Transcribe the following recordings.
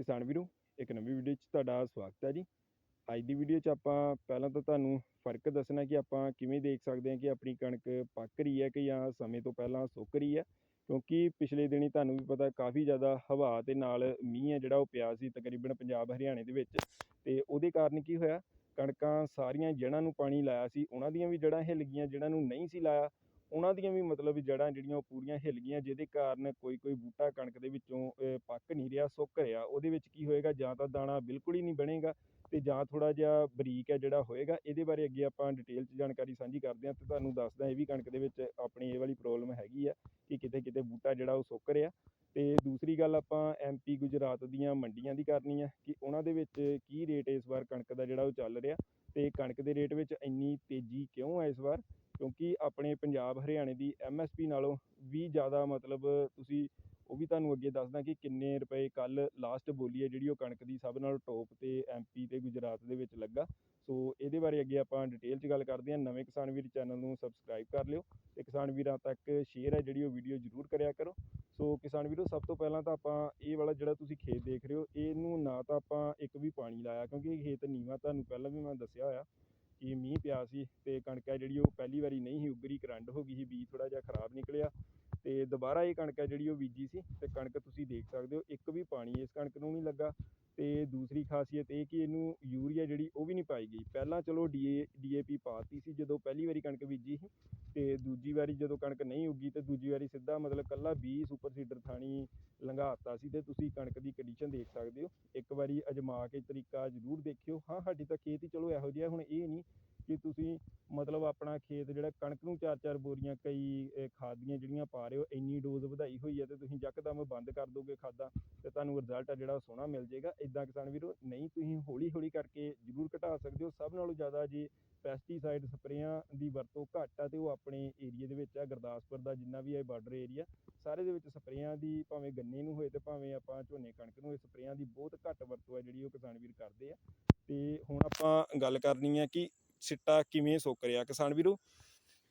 ਕਿਸਾਨ ਵੀਰੋ, ਇੱਕ ਨਵੀਂ ਵੀਡੀਓ 'ਚ ਤੁਹਾਡਾ ਸਵਾਗਤ ਹੈ ਜੀ। ਅੱਜ ਦੀ ਵੀਡੀਓ 'ਚ ਆਪਾਂ ਪਹਿਲਾਂ ਤਾਂ ਤੁਹਾਨੂੰ ਫ਼ਰਕ ਦੱਸਣਾ ਕਿ ਆਪਾਂ ਕਿਵੇਂ ਦੇਖ ਸਕਦੇ ਹਾਂ ਕਿ ਆਪਣੀ ਕਣਕ ਪੱਕ ਰਹੀ ਹੈ ਕਿ ਜਾਂ ਸਮੇਂ ਤੋਂ ਪਹਿਲਾਂ ਸੁੱਕ ਰਹੀ ਹੈ। ਕਿਉਂਕਿ ਪਿਛਲੇ ਦਿਨੀ ਤੁਹਾਨੂੰ ਵੀ ਪਤਾ ਕਾਫੀ ਜ਼ਿਆਦਾ ਹਵਾ ਤੇ ਨਾਲ ਮੀਂਹ ਹੈ ਜਿਹੜਾ ਉਹ ਪਿਆ ਸੀ ਤਕਰੀਬਨ ਪੰਜਾਬ, ਹਰਿਆਣੇ ਦੇ ਵਿੱਚ। ਤੇ ਉਹਦੇ ਕਾਰਨ ਕੀ ਹੋਇਆ? ਕਣਕਾਂ ਸਾਰੀਆਂ ਜਿਹਨਾਂ ਨੂੰ ਪਾਣੀ ਲਾਇਆ ਸੀ, ਉਹਨਾਂ ਦੀਆਂ ਵੀ ਜੜ੍ਹਾਂ ਹਿੱਲ ਗਈਆਂ ਜਿਹਨਾਂ ਨੂੰ ਨਹੀਂ ਸੀ ਲਾਇਆ। ਉਹਨਾਂ ਦੀਆਂ ਵੀ ਮਤਲਬ ਜੜ੍ਹਾਂ ਜਿਹੜੀਆਂ ਉਹ ਪੂਰੀਆਂ ਹਿੱਲ ਗਈਆਂ, ਜਿਹਦੇ ਕਾਰਨ ਕੋਈ ਕੋਈ ਬੂਟਾ ਕਣਕ ਦੇ ਵਿੱਚੋਂ ਪੱਕ ਨਹੀਂ ਰਿਹਾ, ਸੁੱਕ ਰਿਹਾ। ਉਹਦੇ ਵਿੱਚ ਕੀ ਹੋਏਗਾ, ਜਾਂ ਤਾਂ ਦਾਣਾ ਬਿਲਕੁਲ ਹੀ ਨਹੀਂ ਬਣੇਗਾ ਤੇ ਜਾਂ ਥੋੜਾ ਜਿਹਾ ਬਰੀਕ ਹੈ ਜਿਹੜਾ ਹੋਏਗਾ। ਇਹਦੇ ਬਾਰੇ ਅੱਗੇ ਆਪਾਂ ਡਿਟੇਲ 'ਚ ਜਾਣਕਾਰੀ ਸਾਂਝੀ ਕਰਦੇ ਹਾਂ ਤੇ ਤੁਹਾਨੂੰ ਦੱਸਦਾ ਇਹ ਵੀ ਕਣਕ ਦੇ ਵਿੱਚ ਆਪਣੀ ਇਹ ਵਾਲੀ ਪ੍ਰੋਬਲਮ ਹੈਗੀ ਆ ਕਿ ਕਿਤੇ ਕਿਤੇ ਬੂਟਾ ਜਿਹੜਾ ਉਹ ਸੁੱਕ ਰਿਹਾ। ਤੇ ਦੂਸਰੀ ਗੱਲ ਆਪਾਂ ਐਮਪੀ ਗੁਜਰਾਤ ਦੀਆਂ ਮੰਡੀਆਂ ਦੀ ਕਰਨੀ ਹੈ ਕਿ ਉਹਨਾਂ ਦੇ ਵਿੱਚ ਕੀ ਰੇਟ ਇਸ ਵਾਰ ਕਣਕ ਦਾ ਜਿਹੜਾ ਉਹ ਚੱਲ ਰਿਹਾ। ਤੇ ਕਣਕ ਦੇ ਰੇਟ ਵਿੱਚ ਇੰਨੀ ਤੇਜ਼ੀ ਕਿਉਂ ਹੈ ਇਸ ਵਾਰ? ਕਿਉਂਕਿ ਆਪਣੇ ਪੰਜਾਬ, ਹਰਿਆਣੇ ਦੀ ਐਮਐਸਪੀ ਨਾਲੋਂ ਵੀ ਜ਼ਿਆਦਾ ਮਤਲਬ ਤੁਸੀਂ ਉਹ ਵੀ ਤੁਹਾਨੂੰ ਅੱਗੇ ਦੱਸਦਾ ਕਿ ਕਿੰਨੇ ਰੁਪਏ ਕੱਲ੍ਹ ਲਾਸਟ ਬੋਲੀ ਹੈ ਜਿਹੜੀ ਉਹ ਕਣਕ ਦੀ ਸਭ ਨਾਲੋਂ ਟੌਪ ਤੇ ਐਮਪੀ ਅਤੇ ਗੁਜਰਾਤ ਦੇ ਵਿੱਚ ਲੱਗਾ। ਸੋ ਇਹਦੇ ਬਾਰੇ ਅੱਗੇ ਆਪਾਂ ਡਿਟੇਲ 'ਚ ਗੱਲ ਕਰਦੇ ਹਾਂ। ਨਵੇਂ ਕਿਸਾਨ ਵੀਰ ਚੈਨਲ ਨੂੰ ਸਬਸਕ੍ਰਾਈਬ ਕਰ ਲਿਓ ਤੇ ਕਿਸਾਨ ਵੀਰਾਂ ਤੱਕ ਸ਼ੇਅਰ ਹੈ ਜਿਹੜੀ ਉਹ ਵੀਡੀਓ ਜ਼ਰੂਰ ਕਰਿਆ ਕਰੋ। ਸੋ ਕਿਸਾਨ ਵੀਰੋ, ਸਭ ਤੋਂ ਪਹਿਲਾਂ ਤਾਂ ਆਪਾਂ ਇਹ ਵਾਲਾ ਜਿਹੜਾ ਤੁਸੀਂ ਖੇਤ ਦੇਖ ਰਹੇ ਹੋ, ਇਹਨੂੰ ਨਾ ਤਾਂ ਆਪਾਂ ਇੱਕ ਵੀ ਪਾਣੀ ਲਾਇਆ, ਕਿਉਂਕਿ ਇਹ ਖੇਤ ਨੀਵਾਂ, ਤੁਹਾਨੂੰ ਪਹਿਲਾਂ ਵੀ ਮੈਂ ਦੱਸਿਆ ਹੋਇਆ ਕਿ ਮੀਂਹ ਪਿਆ ਸੀ ਤੇ ਕਣਕ ਹੈ ਜਿਹੜੀ ਉਹ ਪਹਿਲੀ ਵਾਰੀ ਨਹੀਂ ਸੀ ਉੱਗਰੀ ਕਰੰਡ ਹੋ ਗਈ ਸੀ, ਬੀਜ ਥੋੜਾ ਜਿਹਾ ਖਰਾਬ ਨਿਕਲਿਆ। ਤੇ ਦੁਬਾਰਾ ਇਹ ਕਣਕ ਹੈ ਜਿਹੜੀ ਉਹ ਬੀਜੀ ਸੀ ਤੇ ਕਣਕ ਤੁਸੀਂ ਦੇਖ ਸਕਦੇ ਹੋ, ਇੱਕ ਵੀ ਪਾਣੀ ਇਸ ਕਣਕ ਨੂੰ ਨਹੀਂ ਲੱਗਾ ਤੇ ਦੂਸਰੀ ਖਾਸੀਅਤ ਇਹ ਕਿ ਇਹਨੂੰ ਯੂਰੀਆ ਜਿਹੜੀ ਉਹ ਵੀ ਨਹੀਂ ਪਾਈ ਗਈ। ਪਹਿਲਾਂ ਚਲੋ ਡੀਏ ਡੀਏਪੀ ਪਾਤੀ ਸੀ ਜਦੋਂ ਪਹਿਲੀ ਵਾਰੀ ਕਣਕ ਬੀਜੀ ਸੀ ਤੇ ਦੂਜੀ ਵਾਰੀ ਜਦੋਂ ਕਣਕ ਨਹੀਂ ਉੱਗੀ ਤੇ ਦੂਜੀ ਵਾਰੀ ਸਿੱਧਾ ਮਤਲਬ ਕੱਲਾ 20 ਸੁਪਰ ਸੀਡਰ ਥਾਣੀ ਲੰਘਾਤਾ ਸੀ ਤੇ ਤੁਸੀਂ ਕਣਕ ਦੀ ਕੰਡੀਸ਼ਨ ਦੇਖ ਸਕਦੇ ਹੋ। ਇੱਕ ਵਾਰੀ ਅਜਮਾ ਕੇ ਤਰੀਕਾ ਜ਼ਰੂਰ ਦੇਖਿਓ। ਹਾਂ, ਸਾਡੀ ਤਾਂ ਖੇਤ ਹੀ ਚਲੋ ਇਹੋ ਜਿਹਾ ਹੁਣ ਇਹ ਨਹੀਂ ਕਿ ਤੁਸੀਂ ਮਤਲਬ ਆਪਣਾ ਖੇਤ ਜਿਹੜਾ ਕਣਕ ਨੂੰ ਚਾਰ ਚਾਰ ਬੋਰੀਆਂ ਕਈ ਖਾਦ ਦੀਆਂ ਜਿਹੜੀਆਂ ਪਾ ਰਹੇ ਹੋ, ਇੰਨੀ ਡੋਜ਼ ਵਧਾਈ ਹੋਈ ਹੈ ਤੇ ਤੁਸੀਂ ਯਕਦਮ ਬੰਦ ਕਰ ਦੋਗੇ ਖਾਦਾਂ ਤੇ ਤੁਹਾਨੂੰ ਰਿਜ਼ਲਟ ਆ ਜਿਹੜਾ ਸੋਹਣਾ ਮਿਲ ਜਾਏਗਾ। ਇਦਾਂ ਕਿਸਾਨ ਵੀਰੋ, ਨਹੀਂ, ਤੁਸੀਂ ਹੌਲੀ ਹੌਲੀ ਕਰਕੇ ਜ਼ਰੂਰ ਘਟਾ ਸਕਦੇ ਹੋ। ਸਭ ਨਾਲੋਂ ਜ਼ਿਆਦਾ ਜੇ ਪੈਸਟੀਸਾਈਡ ਸਪਰੇਆਂ ਦੀ ਵਰਤੋਂ ਘੱਟ ਆ ਤੇ ਉਹ ਆਪਣੇ ਏਰੀਆ ਦੇ ਵਿੱਚ ਆ, ਗੁਰਦਾਸਪੁਰ ਦਾ ਜਿੰਨਾ ਵੀ ਹੈ ਬਾਰਡਰ ਏਰੀਆ ਸਾਰੇ ਦੇ ਵਿੱਚ ਸਪਰੇਆਂ ਦੀ ਭਾਵੇਂ ਗੰਨੇ ਨੂੰ ਹੋਏ ਤੇ ਭਾਵੇਂ ਆਪਾਂ ਝੋਨੇ ਕਣਕ ਨੂੰ ਹੋਏ, ਸਪਰੇਆਂ ਦੀ ਬਹੁਤ ਘੱਟ ਵਰਤੋਂ ਹੈ ਜਿਹੜੀ ਉਹ ਕਿਸਾਨ ਵੀਰ ਕਰਦੇ ਆ। ਤੇ ਹੁਣ ਆਪਾਂ ਗੱਲ ਕਰਨੀ ਹੈ ਕਿ ਸਿੱਟਾ ਕਿਵੇਂ ਸੁੱਕ ਰਿਹਾ? ਕਿਸਾਨ ਵੀਰੋ,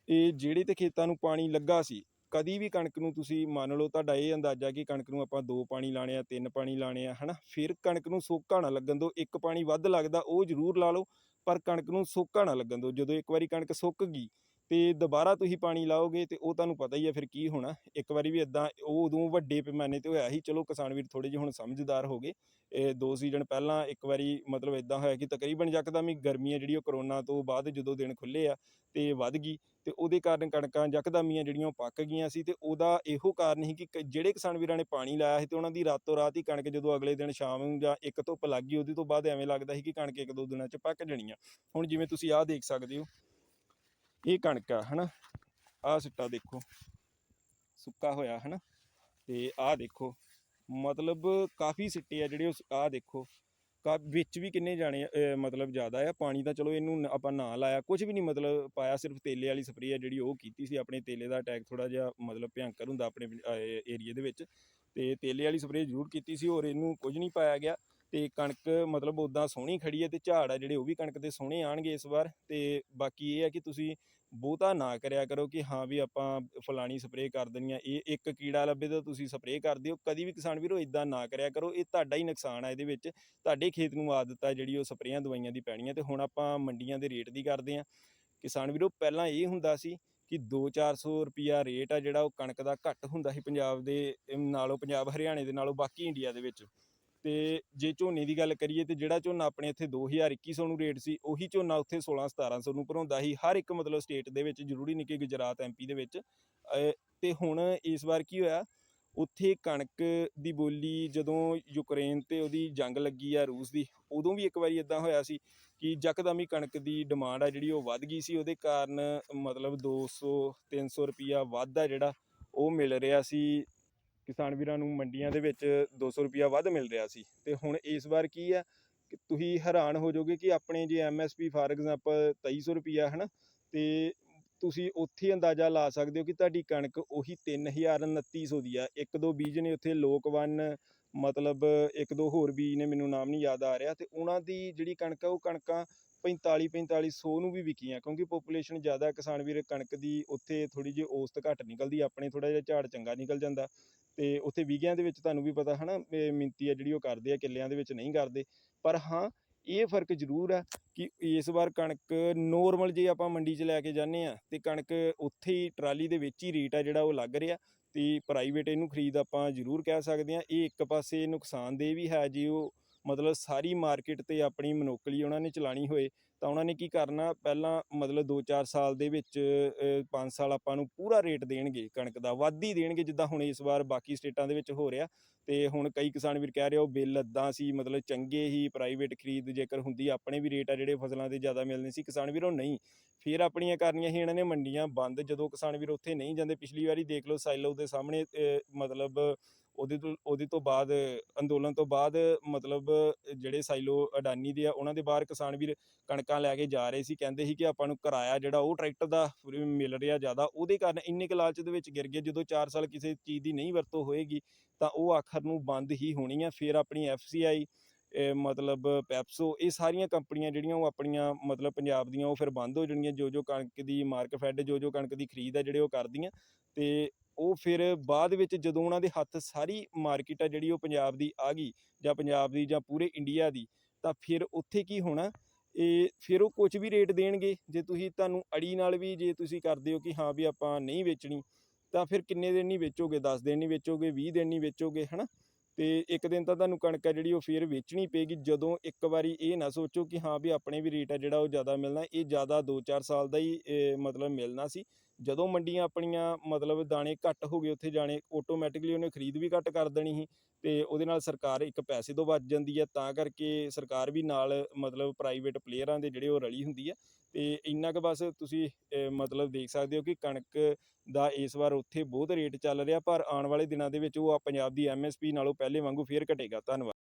ਇਹ ਜਿਹੜੇ ਤੇ ਖੇਤਾਂ ਨੂੰ ਪਾਣੀ ਲੱਗਾ ਸੀ, ਕਦੀ ਵੀ ਕਣਕ ਨੂੰ ਤੁਸੀਂ ਮੰਨ ਲਓ ਤੁਹਾਡਾ ਇਹ ਅੰਦਾਜ਼ਾ ਕਿ ਕਣਕ ਨੂੰ ਆਪਾਂ ਦੋ ਪਾਣੀ ਲਾਣੇ ਆ, ਤਿੰਨ ਪਾਣੀ ਲਾਣੇ ਆ, ਹਨਾ? ਫਿਰ ਕਣਕ ਨੂੰ ਸੋਕਾ ਨਾ ਲੱਗਣ ਦਿਓ, ਇੱਕ ਪਾਣੀ ਵੱਧ ਲੱਗਦਾ ਉਹ ਜ਼ਰੂਰ ਲਾ ਲਓ, ਪਰ ਕਣਕ ਨੂੰ ਸੋਕਾ ਨਾ ਲੱਗਣ ਦਿਓ, ਜਦੋਂ ਇੱਕ ਵਾਰੀ ਕਣਕ ਸੁੱਕ ਗਈ ਤੇ ਦੁਬਾਰਾ ਤੁਸੀਂ ਪਾਣੀ ਲਾਓਗੇ ਤੇ ਉਹ ਤੁਹਾਨੂੰ ਪਤਾ ਹੀ ਹੈ ਫਿਰ ਕੀ ਹੋਣਾ। ਇੱਕ ਵਾਰੀ ਵੀ ਇਦਾਂ ਉਹ ਉਦੋਂ ਵੱਡੇ ਪੈਮਾਨੇ ਤੇ ਹੋਇਆ ਸੀ, ਚਲੋ ਕਿਸਾਨ ਵੀਰ ਥੋੜੇ ਜਿਹੇ ਹੁਣ ਸਮਝਦਾਰ ਹੋ ਗਏ। ਇਹ ਦੋ ਸੀਜ਼ਨ ਪਹਿਲਾਂ ਇੱਕ ਵਾਰੀ ਮਤਲਬ ਇਦਾਂ ਹੋਇਆ ਕਿ ਤਕਰੀਬਨ ਯਕਦਮ ਹੀ ਗਰਮੀ ਹੈ ਜਿਹੜੀ ਉਹ ਕਰੋਨਾ ਤੋਂ ਬਾਅਦ ਜਦੋਂ ਦਿਨ ਖੁੱਲੇ ਆ ਤੇ ਵੱਧ ਗਈ ਤੇ ਉਹਦੇ ਕਾਰਨ ਕਣਕਾਂ ਯਕਦਮੀਆਂ ਜਿਹੜੀਆਂ ਉਹ ਪੱਕ ਗਈਆਂ ਸੀ ਤੇ ਉਹਦਾ ਇਹੋ ਕਾਰਨ ਸੀ ਕਿ ਕ- ਜਿਹੜੇ ਕਿਸਾਨ ਵੀਰਾਂ ਨੇ ਪਾਣੀ ਲਾਇਆ ਸੀ ਤੇ ਉਹਨਾਂ ਦੀ ਰਾਤੋਂ ਰਾਤ ਹੀ ਕਣਕ ਜਦੋਂ ਅਗਲੇ ਦਿਨ ਸ਼ਾਮ ਨੂੰ ਜਾਂ ਇੱਕ ਧੁੱਪ ਲੱਗ ਗਈ, ਉਹਦੇ ਤੋਂ ਬਾਅਦ ਐਵੇਂ ਲੱਗਦਾ ਸੀ ਕਿ ਕਣਕ ਇੱਕ ਦੋ ਦਿਨਾਂ 'ਚ ਪੱਕ ਜਾਣੀ ਆ ਹੁਣ ਜਿਵੇਂ ਤੁਸੀਂ ਆਹ ਦੇਖ ਸਕਦੇ ਹੋ ਇਹ ਕਣਕ ਆ, ਹਨਾ? ਆਹ ਸਿੱਟਾ ਦੇਖੋ। ਸੁੱਕਾ ਹੋਇਆ, ਹਨਾ? ਤੇ ਆਹ ਦੇਖੋ, ਮਤਲਬ ਕਾਫੀ ਸਿੱਟੇ ਆ ਜਿਹੜੇ ਉਸ, ਆਹ ਦੇਖੋ। ਕਾ, ਵਿੱਚ ਵੀ ਕਿੰਨੇ ਜਾਣੇ ਮਤਲਬ ਜ਼ਿਆਦਾ ਆ। ਪਾਣੀ ਤਾਂ ਚਲੋ ਇਹਨੂੰ ਆਪਾਂ ਨਾ ਲਾਇਆ। ਕੁਝ ਵੀ ਨਹੀਂ ਮਤਲਬ ਪਾਇਆ, ਸਿਰਫ ਤੇਲੇ ਵਾਲੀ ਸਪਰੇਅ ਆ ਜਿਹੜੀ ਉਹ ਕੀਤੀ ਸੀ। ਆਪਣੇ ਤੇਲੇ ਦਾ ਅਟੈਕ ਥੋੜਾ ਜਿਹਾ ਮਤਲਬ ਭਿਆਨਕ ਹੁੰਦਾ ਆਪਣੇ ਏਰੀਆ ਦੇ ਵਿੱਚ। ਤੇ ਤੇਲੇ ਵਾਲੀ ਸਪਰੇਅ ਜ਼ਰੂਰ ਕੀਤੀ ਸੀ ਔਰ ਇਹਨੂੰ ਕੁਝ ਨਹੀਂ ਪਾਇਆ ਗਿਆ। ਤੇ ਕਣਕ ਮਤਲਬ ਉਦਾਂ ਸੋਹਣੀ ਖੜੀ ਹੈ ਤੇ ਝਾੜ ਆ ਜਿਹੜੇ ਉਹ ਵੀ ਕਣਕ ਦੇ ਸੋਹਣੇ ਆਣਗੇ ਇਸ ਵਾਰ ਤੇ ਬਾਕੀ ਇਹ ਹੈ ਕਿ ਤੁਸੀਂ ਬਹੁਤਾ ਨਾ ਕਰਿਆ ਕਰੋ ਕਿ ਹਾਂ ਵੀ ਆਪਾਂ ਫਲਾਣੀ ਸਪਰੇਅ ਕਰ ਦੇਣੀ ਆ, ਇਹ ਇੱਕ ਕੀੜਾ ਲੱਭੇ ਤਾਂ ਤੁਸੀਂ ਸਪਰੇਅ ਕਰ ਦਿਓ, ਕਦੀ ਵੀ ਕਿਸਾਨ ਵੀਰੋ ਇਦਾਂ ਨਾ ਕਰਿਆ ਕਰੋ, ਇਹ ਤੁਹਾਡਾ ਹੀ ਨੁਕਸਾਨ ਆ ਇਹਦੇ ਵਿੱਚ, ਤੁਹਾਡੇ ਖੇਤ ਨੂੰ ਆਦਤ ਆ ਜਿਹੜੀ ਉਹ ਸਪਰੇਆਂ ਦਵਾਈਆਂ ਦੀ ਪੈਣੀ ਆ ਤੇ ਹੁਣ ਆਪਾਂ ਮੰਡੀਆਂ ਦੇ ਰੇਟ ਦੀ ਕਰਦੇ ਆ। ਕਿਸਾਨ ਵੀਰੋ ਪਹਿਲਾਂ ਇਹ ਹੁੰਦਾ ਸੀ ਕਿ 2-400 ਰੁਪਿਆ ਰੇਟ ਆ ਜਿਹੜਾ ਉਹ ਕਣਕ ਦਾ ਘੱਟ ਹੁੰਦਾ ਸੀ ਪੰਜਾਬ ਦੇ, ਨਾਲੋਂ ਪੰਜਾਬ ਹਰਿਆਣੇ ਦੇ, ਨਾਲੋਂ ਬਾਕੀ ਇੰਡੀਆ ਦੇ ਵਿੱਚ। ਤੇ ਜੇ ਝੋਨੇ ਦੀ ਗੱਲ ਕਰੀਏ ਤੇ ਜਿਹੜਾ ਝੋਨਾ ਆਪਣੇ ਇੱਥੇ 2000-2100 ਨੂੰ ਰੇਟ ਸੀ ਉਹੀ ਝੋਨਾ ਉੱਥੇ 16-1700 ਨੂੰ ਭਰਾਉਂਦਾ ਸੀ ਹਰ ਇੱਕ ਮਤਲਬ ਸਟੇਟ ਦੇ ਵਿੱਚ ਜ਼ਰੂਰੀ ਨਹੀਂ ਕਿ ਗੁਜਰਾਤ ਐਮਪੀ ਦੇ ਵਿੱਚ ਅਹ, ਤੇ ਹੁਣ ਇਸ ਵਾਰ ਕੀ ਹੋਇਆ ਉੱਥੇ ਕਣਕ ਦੀ ਬੋਲੀ ਜਦੋਂ ਯੂਕਰੇਨ ਤੇ ਉਹਦੀ ਜੰਗ ਲੱਗੀ ਆ ਰੂਸ ਦੀ ਉਦੋਂ ਵੀ ਇੱਕ ਵਾਰੀ ਇਦਾਂ ਹੋਇਆ ਸੀ ਕਿ ਯਕਦਮ ਹੀ ਕਣਕ ਦੀ ਡਿਮਾਂਡ ਆ ਜਿਹੜੀ ਉਹ ਵੱਧ ਗਈ ਸੀ ਉਹਦੇ ਕਾਰਨ ਮਤਲਬ 200 300 ਰੁਪਿਆ ਵੱਧ ਆ ਜਿਹੜਾ ਉਹ ਮਿਲ ਰਿਹਾ ਸੀ ਕਿਸਾਨ ਵੀਰਾਂ ਨੂੰ ਮੰਡੀਆਂ ਦੇ ਵਿੱਚ 200 ਰੁਪਿਆ ਵੱਧ ਮਿਲ ਰਿਹਾ ਸੀ। ਤੇ ਹੁਣ ਇਸ ਵਾਰ ਕੀ ਆ ਕਿ ਤੁਸੀਂ ਹੈਰਾਨ ਹੋ ਜਾਓਗੇ ਕਿ ਆਪਣੇ ਜੇ ਐਮਐਸਪੀ ਫਾਰ ਐਗਜ਼ਾਮਪਲ 2300 ਰੁਪਿਆ ਹਨਾ, ਤੇ ਤੁਸੀਂ ਉੱਥੇ ਅੰਦਾਜ਼ਾ ਲਾ ਸਕਦੇ ਹੋ ਕਿ ਤੁਹਾਡੀ ਕਣਕ ਉਹੀ 3000 2900 ਦੀ ਆ। ਇੱਕ ਦੋ ਬੀਜ ਨੇ ਉੱਥੇ, ਲੋਕ ਵਨ ਮਤਲਬ ਇੱਕ ਦੋ ਹੋਰ ਬੀਜ ਨੇ, ਮੈਨੂੰ ਨਾਮ ਨਹੀਂ ਯਾਦ ਆ ਰਿਹਾ। ਤੇ ਉਹਨਾਂ ਦੀ ਜਿਹੜੀ ਕਣਕ ਆ, ਉਹ ਕਣਕਾਂ 45 4500 ਨੂੰ ਵੀ ਵਿਕੀਆਂ, ਕਿਉਂਕਿ ਪੋਪੂਲੇਸ਼ਨ ਜ਼ਿਆਦਾ ਕਿਸਾਨ ਵੀਰ ਕਣਕ ਦੀ ਉੱਥੇ ਥੋੜੀ ਜਿਹੀ ਔਸਤ ਘੱਟ ਨਿਕਲਦੀ, ਆਪਣੇ ਥੋੜਾ ਜਿਹਾ ਝਾੜ ਚੰਗਾ ਨਿਕਲ ਜਾਂਦਾ ਤੇ ਉੱਥੇ ਵਿਗਿਆਂ ਦੇ ਵਿੱਚ ਤੁਹਾਨੂੰ ਵੀ ਪਤਾ ਹਨਾ, ਇਹ ਮਿਣਤੀ ਆ ਜਿਹੜੀ ਉਹ ਕਰਦੇ ਆ, ਕਿੱਲਿਆਂ ਦੇ ਵਿੱਚ ਨਹੀਂ ਕਰਦੇ, ਪਰ ਹਾਂ, ਇਹ ਫ਼ਰਕ ਜ਼ਰੂਰ ਆ ਕਿ ਇਸ ਵਾਰ ਕਣਕ ਨੋਰਮਲ ਜੇ ਆਪਾਂ ਮੰਡੀ 'ਚ ਲੈ ਕੇ ਜਾਂਦੇ ਆ ਤੇ ਕਣਕ ਉੱਥੇ ਹੀ ਟਰਾਲੀ ਦੇ ਵਿੱਚ ਹੀ ਰੇਟ ਆ ਜਿਹੜਾ ਉਹ ਲੱਗ ਰਿਹਾ ਤੇ ਪ੍ਰਾਈਵੇਟ ਇਹਨੂੰ ਖਰੀਦ ਆਪਾਂ ਜ਼ਰੂਰ ਕਹਿ ਸਕਦੇ ਆ ਇਹ ਇੱਕ ਪਾਸੇ ਨੁਕਸਾਨਦੇਹ ਵੀ ਹੈ ਜੇ ਉਹ ਮਤਲਬ ਸਾਰੀ ਮਾਰਕੀਟ ਤੇ ਆਪਣੀ ਮਨੋਕਲੀ ਉਹਨਾਂ ਨੇ ਚਲਾਣੀ ਹੋਏ, ਤਾਂ ਉਹਨਾਂ ਨੇ ਕੀ ਕਰਨਾ, ਪਹਿਲਾਂ ਮਤਲਬ 2-4 ਸਾਲ ਦੇ ਵਿੱਚ 5 ਸਾਲ ਆਪਾਂ ਨੂੰ ਪੂਰਾ ਰੇਟ ਦੇਣਗੇ ਕਣਕ ਦਾ, ਵੱਧ ਹੀ ਦੇਣਗੇ ਜਿੱਦਾਂ ਹੁਣ ਇਸ ਵਾਰ ਬਾਕੀ ਸਟੇਟਾਂ ਦੇ ਵਿੱਚ ਹੋ ਰਿਹਾ। ਤੇ ਹੁਣ ਕਈ ਕਿਸਾਨ ਵੀਰ ਕਹਿ ਰਹੇ ਹੋ ਬਿੱਲ ਅੱਦਾਂ ਸੀ, ਮਤਲਬ ਚੰਗੇ ਹੀ ਪ੍ਰਾਈਵੇਟ ਖਰੀਦ ਜੇਕਰ ਹੁੰਦੀ, ਆਪਣੇ ਵੀ ਰੇਟ ਆ ਜਿਹੜੇ ਫਸਲਾਂ ਦੇ ਜ਼ਿਆਦਾ ਮਿਲਣੇ ਸੀ, ਕਿਸਾਨ ਵੀਰੋਂ ਨਹੀਂ। ਫਿਰ ਆਪਣੀਆਂ ਕਰਨੀਆਂ ਸੀ, ਇਹਨਾਂ ਨੇ ਮੰਡੀਆਂ ਬੰਦ, ਜਦੋਂ ਕਿਸਾਨ ਵੀਰ ਉੱਥੇ ਨਹੀਂ ਜਾਂਦੇ, ਪਿਛਲੀ ਵਾਰੀ ਦੇਖ ਲਓ ਸਾਈਲੋ ਦੇ ਸਾਹਮਣੇ ਮਤਲਬ ਉਹਦੇ ਤੋਂ ਉਹਦੇ ਤੋਂ ਬਾਅਦ, ਅੰਦੋਲਨ ਤੋਂ ਬਾਅਦ ਮਤਲਬ ਜਿਹੜੇ ਸਾਈਲੋ ਅਡਾਨੀ ਦੇ ਆ, ਉਹਨਾਂ ਦੇ ਬਾਹਰ ਕਿਸਾਨ ਵੀਰ ਕਣਕਾਂ ਲੈ ਕੇ ਜਾ ਰਹੇ ਸੀ। ਕਹਿੰਦੇ ਸੀ ਕਿ ਆਪਾਂ ਨੂੰ ਕਿਰਾਇਆ ਜਿਹੜਾ ਉਹ ਟਰੈਕਟਰ ਦਾ free ਮਿਲ ਰਿਹਾ ਜ਼ਿਆਦਾ, ਉਹਦੇ ਕਾਰਨ ਇੰਨੇ ਕੁ ਲਾਲਚ ਦੇ ਵਿੱਚ ਗਿਰ ਗਏ। ਜਦੋਂ 4 ਸਾਲ ਕਿਸੇ ਚੀਜ਼ ਦੀ ਨਹੀਂ ਵਰਤੋਂ ਹੋਏਗੀ ਤਾਂ ਉਹ ਆਖਰ ਨੂੰ ਬੰਦ ਹੀ ਹੋਣੀ ਆ। ਫਿਰ ਆਪਣੀ ਐਫਸੀਆਈ ਮਤਲਬ ਪੈਪਸੋ, ਇਹ ਸਾਰੀਆਂ ਕੰਪਨੀਆਂ ਜਿਹੜੀਆਂ ਉਹ ਆਪਣੀਆਂ ਮਤਲਬ ਪੰਜਾਬ ਦੀਆਂ ਉਹ ਫਿਰ ਬੰਦ ਹੋ ਜਾਣਗੀਆਂ, ਜੋ ਜੋ ਕਣਕ ਦੀ ਮਾਰਕ ਫੈਡ, ਜੋ ਜੋ ਕਣਕ ਦੀ ਖਰੀਦ ਆ ਜਿਹੜੇ ਉਹ ਕਰਦੀਆਂ ਤੇ ਉਹ ਫਿਰ ਬਾਅਦ ਵਿੱਚ ਜਦੋਂ ਉਹਨਾਂ ਦੇ ਹੱਥ ਸਾਰੀ ਮਾਰਕੀਟ ਆ ਜਿਹੜੀ ਉਹ ਪੰਜਾਬ ਦੀ ਆ ਗਈ ਜਾਂ ਪੰਜਾਬ ਦੀ ਜਾਂ ਪੂਰੇ ਇੰਡੀਆ ਦੀ, ਤਾਂ ਫਿਰ ਉੱਥੇ ਕੀ ਹੋਣਾ? ਇਹ ਫਿਰ ਉਹ ਕੁਝ ਵੀ ਰੇਟ ਦੇਣਗੇ, ਜੇ ਤੁਸੀਂ ਤੁਹਾਨੂੰ ਅੜੀ ਨਾਲ ਵੀ ਜੇ ਤੁਸੀਂ ਕਰਦੇ ਹੋ ਕਿ ਹਾਂ ਵੀ ਆਪਾਂ ਨਹੀਂ ਵੇਚਣੀ, ਤਾਂ ਫਿਰ ਕਿੰਨੇ ਦਿਨ ਨਹੀਂ ਵੇਚੋਗੇ? 10 ਦਿਨ ਨਹੀਂ ਵੇਚੋਗੇ? 20 ਦਿਨ ਨਹੀਂ ਵੇਚੋਗੇ? ਹਨਾ? ਤੇ ਇੱਕ ਦਿਨ ਤਾਂ ਤੁਹਾਨੂੰ ਕਣਕ ਆ ਜਿਹੜੀ ਉਹ ਫੇਰ ਵੇਚਣੀ ਪਏਗੀ। ਜਦੋਂ ਇੱਕ ਵਾਰੀ ਇਹ ਨਾ ਸੋਚੋ ਕਿ ਹਾਂ ਵੀ ਆਪਣੇ ਵੀ ਰੇਟ ਆ ਜਿਹੜਾ ਉਹ ਜ਼ਿਆਦਾ ਮਿਲਣਾ, ਇਹ ਜ਼ਿਆਦਾ 2-4 ਸਾਲ ਦਾ ਹੀ ਮਤਲਬ ਮਿਲਣਾ ਸੀ। ਜਦੋਂ ਮੰਡੀਆਂ ਆਪਣੀਆਂ ਮਤਲਬ ਦਾਣੇ ਘੱਟ ਹੋ ਗਏ, ਉੱਥੇ ਜਾਣੇ ਆਟੋਮੈਟਿਕਲੀ ਉਹਨੇ ਖਰੀਦ ਵੀ ਘੱਟ ਕਰ ਦੇਣੀ ਸੀ ਤੇ ਉਹਦੇ ਨਾਲ ਸਰਕਾਰ ਇੱਕ ਪੈਸੇ ਤੋਂ ਬਚ ਜਾਂਦੀ ਹੈ, ਤਾਂ ਕਰਕੇ ਸਰਕਾਰ ਵੀ ਨਾਲ ਮਤਲਬ ਪ੍ਰਾਈਵੇਟ ਪਲੇਅਰਾਂ ਦੇ ਜਿਹੜੇ ਉਹ ਰਲੀ ਹੁੰਦੀ ਹੈ ਤੇ ਇੰਨਾ ਕੁ ਬਸ ਤੁਸੀਂ ਮਤਲਬ ਦੇਖ ਸਕਦੇ ਹੋ ਕਿ ਕਣਕ ਦਾ ਇਸ ਵਾਰ ਉੱਥੇ ਬਹੁਤ ਰੇਟ ਚੱਲ ਰਿਹਾ, ਪਰ ਆਉਣ ਵਾਲੇ ਦਿਨਾਂ ਦੇ ਵਿੱਚ ਉਹ ਆ ਪੰਜਾਬ ਦੀ ਐਮਐਸਪੀ ਨਾਲੋਂ ਪਹਿਲੇ ਵਾਂਗੂ ਫੇਰ ਘਟੇਗਾ। ਧੰਨਵਾਦ।